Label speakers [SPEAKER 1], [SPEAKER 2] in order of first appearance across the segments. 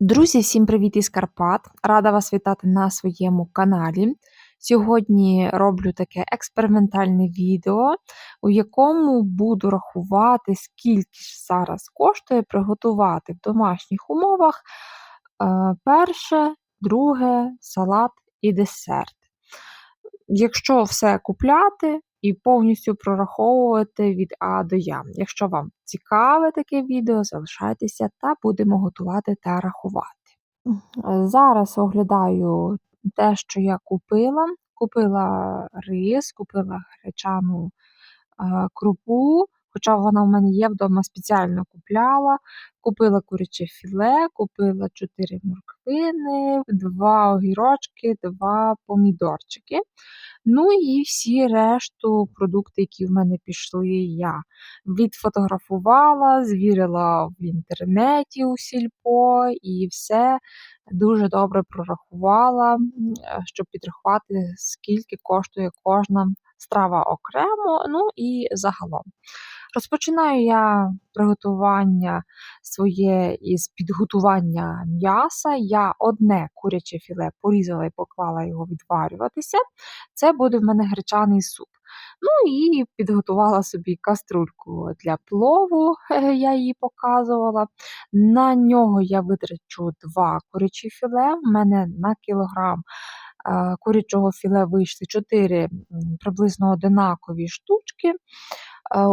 [SPEAKER 1] Друзі, всім привіт із Карпат! Рада вас вітати на своєму каналі. Сьогодні роблю таке експериментальне відео, у якому буду рахувати, скільки ж зараз коштує приготувати в домашніх умовах е, перше, друге, салат і десерт. Якщо все купляти і повністю прораховувати від А до Я. Якщо вам цікаве таке відео, залишайтеся та будемо готувати та рахувати. Зараз оглядаю те, що я купила. Купила рис, купила гречану е, крупу, хоча вона в мене є вдома, спеціально купляла. Купила куряче філе, купила 4 морквини, 2 огірочки, 2 помідорчики. Ну і всі решту продукти, які в мене пішли, я відфотографувала, звірила в інтернеті у сільпо і все дуже добре прорахувала, щоб підрахувати, скільки коштує кожна страва окремо, ну і загалом. Розпочинаю я приготування своє із підготування м'яса. Я одне куряче філе порізала і поклала його відварюватися. Це буде в мене гречаний суп. Ну і підготувала собі каструльку для плову, я її показувала. На нього я витрачу два курячі філе. У мене на кілограм курячого філе вийшли 4 приблизно одинакові штучки.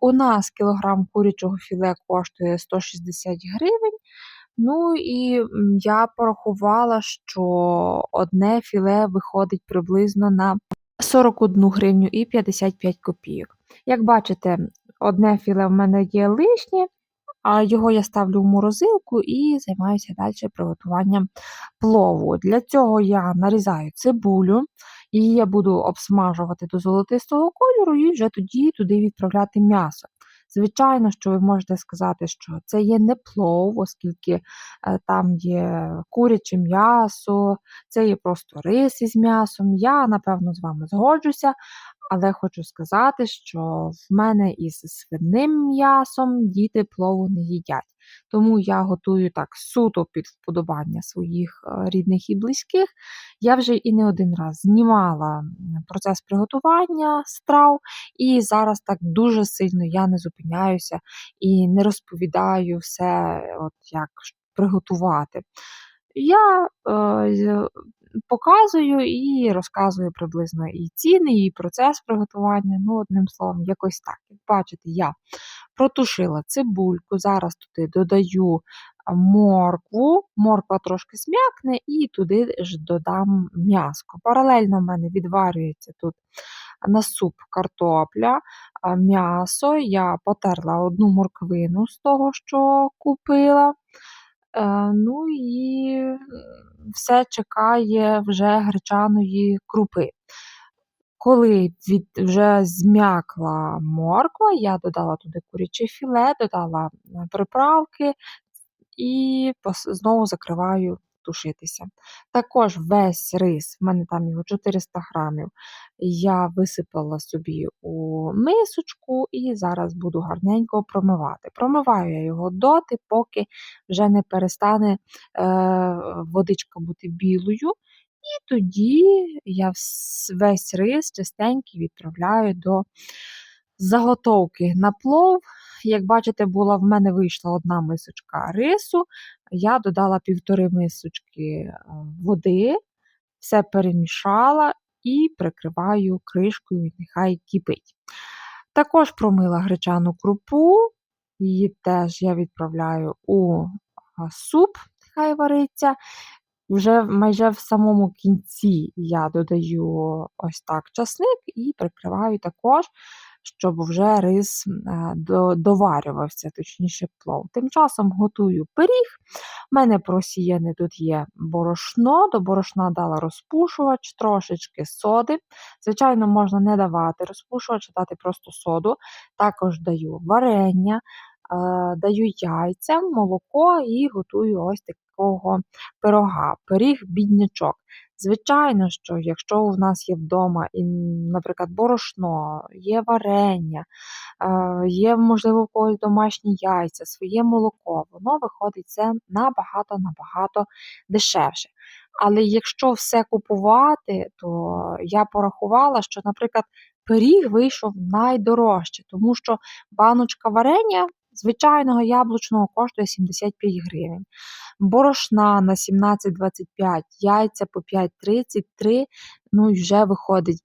[SPEAKER 1] У нас кілограм курячого філе коштує 160 гривень. Ну і я порахувала, що одне філе виходить приблизно на 41 гривню і 55 копійок. Як бачите, одне філе в мене є лишнє, а його я ставлю в морозилку і займаюся далі приготуванням плову. Для цього я нарізаю цибулю, її я буду обсмажувати до золотистого кольору і вже тоді туди відправляти м'ясо. Звичайно, що ви можете сказати, що це є не плов, оскільки е, там є куряче м'ясо, це є просто рис із м'ясом. Я, напевно, з вами згоджуся, але хочу сказати, що в мене із свиним м'ясом діти плову не їдять. Тому я готую так суто під вподобання своїх е, рідних і близьких. Я вже і не один раз знімала процес приготування страв, і зараз так дуже сильно я не зупиняюся і не розповідаю все, от як приготувати. Я е, показую і розказую приблизно і ціни, і процес приготування. Ну, одним словом, якось так. Як бачите, я протушила цибульку, зараз туди додаю моркву, морква трошки смякне, і туди ж додам м'яско. Паралельно в мене відварюється тут на суп картопля, м'ясо. Я потерла одну морквину з того, що купила. Е, ну і все чекає вже гречаної крупи. Коли від, вже зм'якла морква, я додала туди куряче філе, додала е, приправки і знову закриваю тушитися. Також весь рис, в мене там його 400 грамів, я висипала собі у мисочку і зараз буду гарненько промивати. Промиваю я його доти, поки вже не перестане е, водичка бути білою. І тоді я весь рис частенький відправляю до заготовки на плов. Як бачите, була в мене вийшла одна мисочка рису, я додала півтори мисочки е, води, все перемішала і прикриваю кришкою, нехай кипить. Також промила гречану крупу, її теж я відправляю у суп, нехай вариться. Вже майже в самому кінці я додаю ось так часник і прикриваю також щоб вже рис е, доварювався, точніше плов. Тим часом готую пиріг. У мене просіяне тут є борошно, до борошна дала розпушувач, трошечки соди. Звичайно, можна не давати розпушувач, дати просто соду. Також даю варення, даю яйця, молоко і готую ось такого пирога, пиріг біднячок. Звичайно, що якщо у нас є вдома, і, наприклад, борошно, є варення, е, є, можливо, у когось домашні яйця, своє молоко, воно виходить це набагато-набагато дешевше. Але якщо все купувати, то я порахувала, що, наприклад, пиріг вийшов найдорожче, тому що баночка варення звичайного яблучного коштує 75 гривень. Борошна на 17,25, яйця по 5,33, ну і вже виходить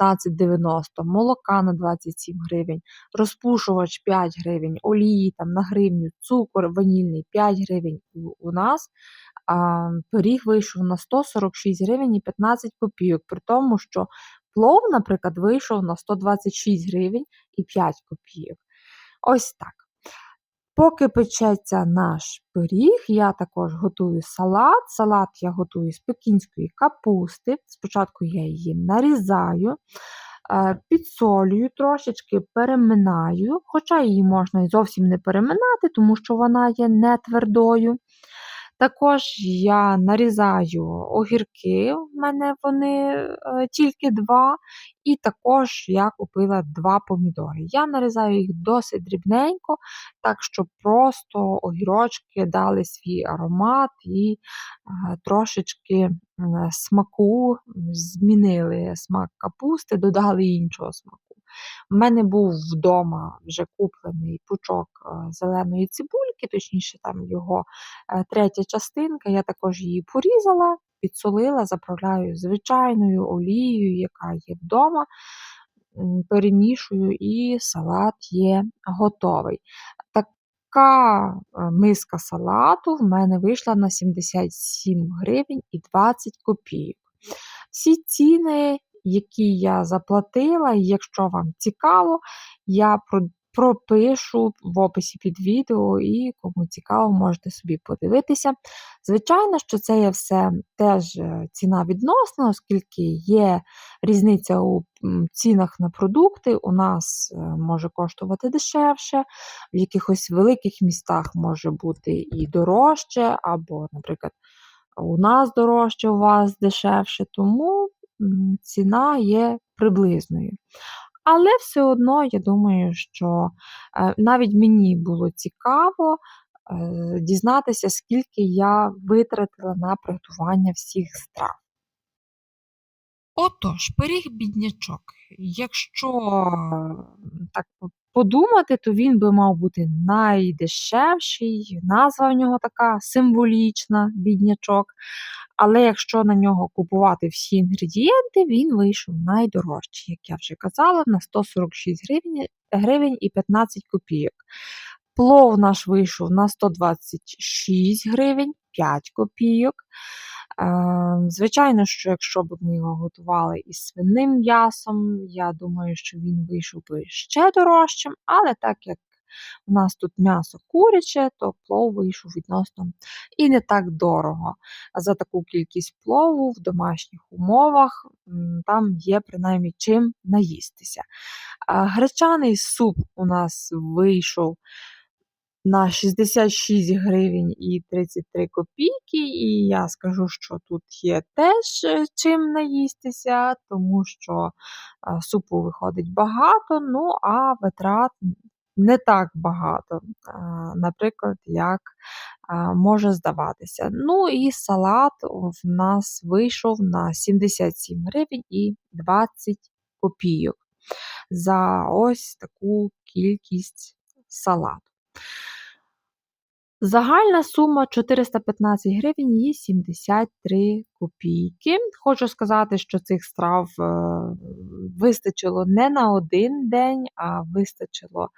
[SPEAKER 1] 15,90, молока на 27 гривень, розпушувач 5 гривень, олії там на гривню, цукор ванільний 5 гривень у нас. А пиріг вийшов на 146 гривень і 15 копійок, при тому, що плов, наприклад, вийшов на 126 гривень і 5 копійок. Ось так. Поки печеться наш пиріг, я також готую салат. Салат я готую з пекінської капусти. Спочатку я її нарізаю, е, підсолюю, трошечки переминаю, хоча її можна і зовсім не переминати, тому що вона є не твердою. Також я нарізаю огірки, в мене вони е, тільки два, і також я купила два помідори. Я нарізаю їх досить дрібненько, так щоб просто огірочки дали свій аромат і е, трошечки смаку змінили смак капусти, додали іншого смаку. У мене був вдома вже куплений пучок е, зеленої цибульки, точніше, там його е, третя частинка. Я також її порізала, підсолила, заправляю звичайною олією, яка є вдома. Перемішую і салат є готовий. Така е, миска салату в мене вийшла на 77 гривень і 20 копійок. Всі ціни які я заплатила, і якщо вам цікаво, я пропишу в описі під відео, і кому цікаво, можете собі подивитися. Звичайно, що це є все теж е, ціна відносна, оскільки є різниця у цінах на продукти. У нас е, може коштувати дешевше, в якихось великих містах може бути і дорожче, або, наприклад, у нас дорожче, у вас дешевше. Тому ціна є приблизною. Але все одно, я думаю, що е, навіть мені було цікаво е, дізнатися, скільки я витратила на приготування всіх страв. Отож, пиріг біднячок. Якщо так подумати, то він би мав бути найдешевший, назва в нього така символічна біднячок. Але якщо на нього купувати всі інгредієнти, він вийшов найдорожчий, як я вже казала, на 146 гривень, гривень і 15 копійок. Плов наш вийшов на 126 гривень 5 копійок. Ем, звичайно, що якщо б ми його готували із свиним м'ясом, я думаю, що він вийшов би ще дорожчим, але так як у нас тут м'ясо куряче, то плов вийшов відносно і не так дорого. А за таку кількість плову в домашніх умовах там є принаймні чим наїстися. Гречаний суп у нас вийшов на 66 гривень і 33 копійки, і я скажу, що тут є теж е, чим наїстися, тому що супу виходить багато, ну а витрат не так багато, наприклад, як може здаватися. Ну і салат в нас вийшов на 77 гривень і 20 копійок за ось таку кількість салату. Загальна сума 415 гривень і 73 копійки. Хочу сказати, що цих страв е, вистачило не на один день, а вистачило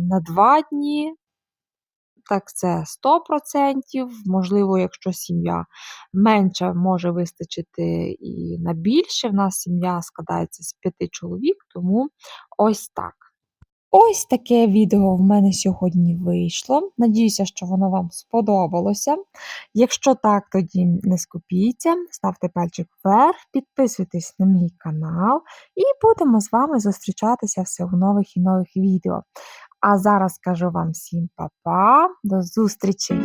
[SPEAKER 1] на два дні. Так, це 100%. Можливо, якщо сім'я менша, може вистачити і на більше. В нас сім'я складається з п'яти чоловік, тому ось так. Ось таке відео в мене сьогодні вийшло. Надіюся, що воно вам сподобалося. Якщо так, тоді не скупіться, ставте пальчик вверх, підписуйтесь на мій канал, і будемо з вами зустрічатися все в нових і нових відео. А зараз кажу вам всім па-па, до зустрічей!